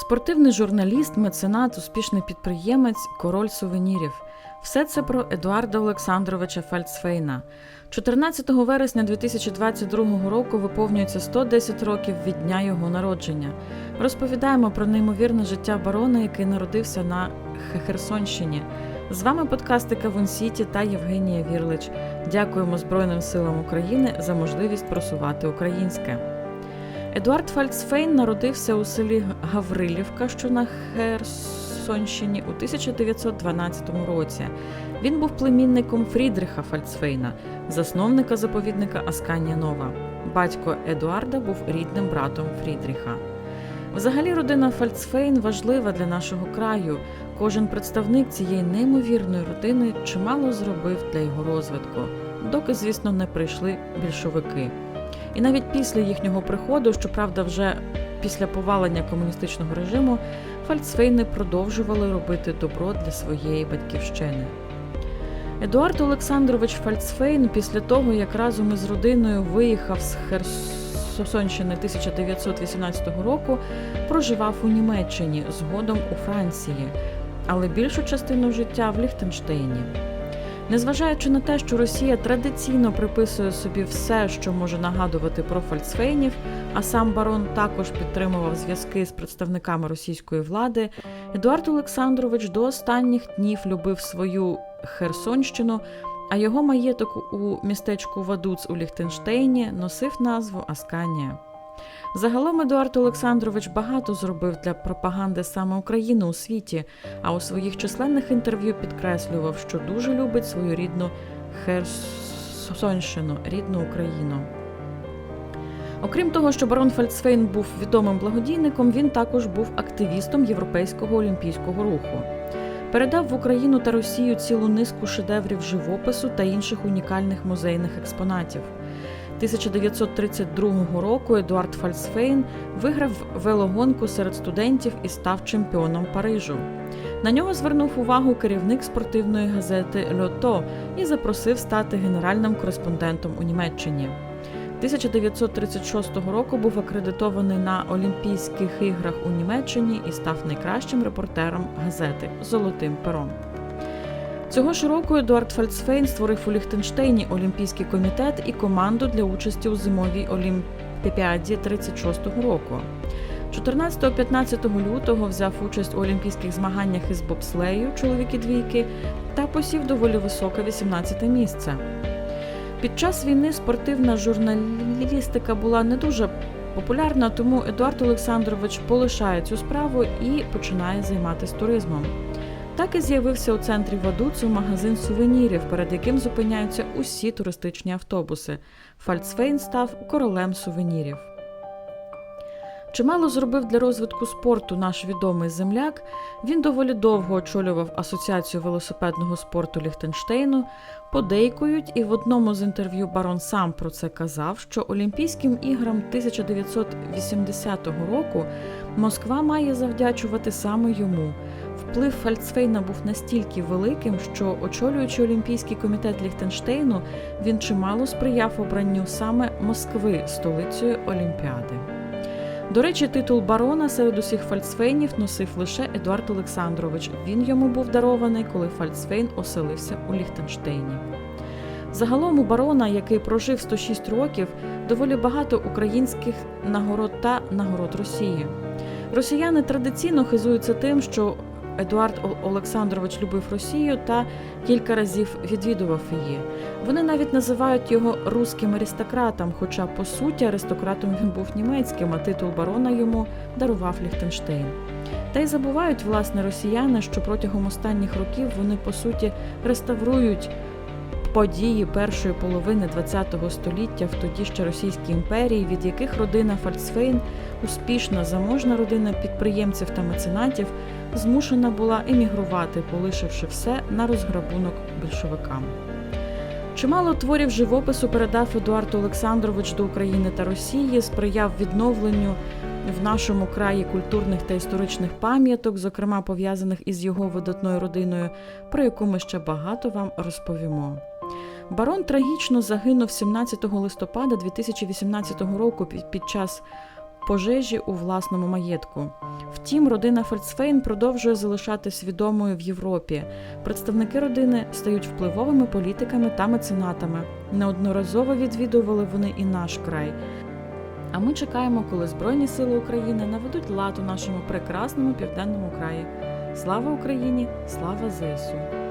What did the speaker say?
Спортивний журналіст, меценат, успішний підприємець, король сувенірів. Все це про Едуарда Олександровича Фальцфейна. 14 вересня 2022 року виповнюється 110 років від дня його народження. Розповідаємо про неймовірне життя барона, який народився на Херсонщині. З вами подкасти Кавун Сіті та Євгенія Вірлич. Дякуємо Збройним силам України за можливість просувати українське. Едуард Фальцфейн народився у селі Гаврилівка, що на Херсонщині, у 1912 році. Він був племінником Фрідриха Фальцфейна, засновника заповідника Асканія Нова. Батько Едуарда був рідним братом Фрідріха. Взагалі, родина Фальцфейн важлива для нашого краю. Кожен представник цієї неймовірної родини чимало зробив для його розвитку, доки, звісно, не прийшли більшовики. І навіть після їхнього приходу, щоправда, вже після повалення комуністичного режиму, Фальцфейни продовжували робити добро для своєї батьківщини. Едуард Олександрович Фальцфейн після того, як разом із родиною виїхав з Херсонщини 1918 року, проживав у Німеччині, згодом у Франції, але більшу частину життя в Ліхтенштейні. Незважаючи на те, що Росія традиційно приписує собі все, що може нагадувати про фальцфейнів, а сам барон також підтримував зв'язки з представниками російської влади, Едуард Олександрович до останніх днів любив свою Херсонщину, а його маєток у містечку Вадуц у Ліхтенштейні носив назву Асканія. Загалом Едуард Олександрович багато зробив для пропаганди саме України у світі, а у своїх численних інтерв'ю підкреслював, що дуже любить свою рідну Херсонщину, рідну Україну. Окрім того, що барон Фальцфейн був відомим благодійником, він також був активістом Європейського олімпійського руху. Передав в Україну та Росію цілу низку шедеврів живопису та інших унікальних музейних експонатів. 1932 року Едуард Фальцфейн виграв велогонку серед студентів і став чемпіоном Парижу. На нього звернув увагу керівник спортивної газети Льото і запросив стати генеральним кореспондентом у Німеччині. 1936 року був акредитований на Олімпійських іграх у Німеччині і став найкращим репортером газети Золотим пером. Цього ж року Едуард Фальцфейн створив у Ліхтенштейні Олімпійський комітет і команду для участі у зимовій Олімпіаді 36-го року. 14-15 лютого взяв участь у олімпійських змаганнях із бобслею чоловіки двійки та посів доволі високе 18 місце. Під час війни спортивна журналістика була не дуже популярна, тому Едуард Олександрович полишає цю справу і починає займатися туризмом. Так і з'явився у центрі Вадуцу магазин сувенірів, перед яким зупиняються усі туристичні автобуси. Фальцфейн став королем сувенірів. Чимало зробив для розвитку спорту наш відомий земляк. Він доволі довго очолював Асоціацію велосипедного спорту Ліхтенштейну. Подейкують, і в одному з інтерв'ю барон сам про це казав, що Олімпійським іграм 1980 року Москва має завдячувати саме йому. Вплив Фальцфейна був настільки великим, що, очолюючи Олімпійський комітет Ліхтенштейну, він чимало сприяв обранню саме Москви столицею Олімпіади. До речі, титул барона серед усіх фальцфейнів носив лише Едуард Олександрович. Він йому був дарований, коли Фальцфейн оселився у Ліхтенштейні. Загалом у барона, який прожив 106 років, доволі багато українських нагород та нагород Росії. Росіяни традиційно хизуються тим, що Едуард Олександрович любив Росію та кілька разів відвідував її. Вони навіть називають його руським аристократом, хоча по суті аристократом він був німецьким, а титул барона йому дарував Ліхтенштейн. Та й забувають власне росіяни, що протягом останніх років вони по суті реставрують події першої половини ХХ століття в тоді ще Російській імперії, від яких родина Фальцфейн, успішна заможна родина підприємців та меценатів, змушена була емігрувати, полишивши все на розграбунок більшовикам. Чимало творів живопису передав Едуард Олександрович до України та Росії, сприяв відновленню в нашому краї культурних та історичних пам'яток, зокрема пов'язаних із його видатною родиною, про яку ми ще багато вам розповімо. Барон трагічно загинув 17 листопада 2018 року під- час пожежі у власному маєтку. Втім, родина Фельдсфейн продовжує залишатись відомою в Європі. Представники родини стають впливовими політиками та меценатами. Неодноразово відвідували вони і наш край. А ми чекаємо, коли Збройні Сили України наведуть лад у нашому прекрасному південному краї. Слава Україні! Слава ЗСУ!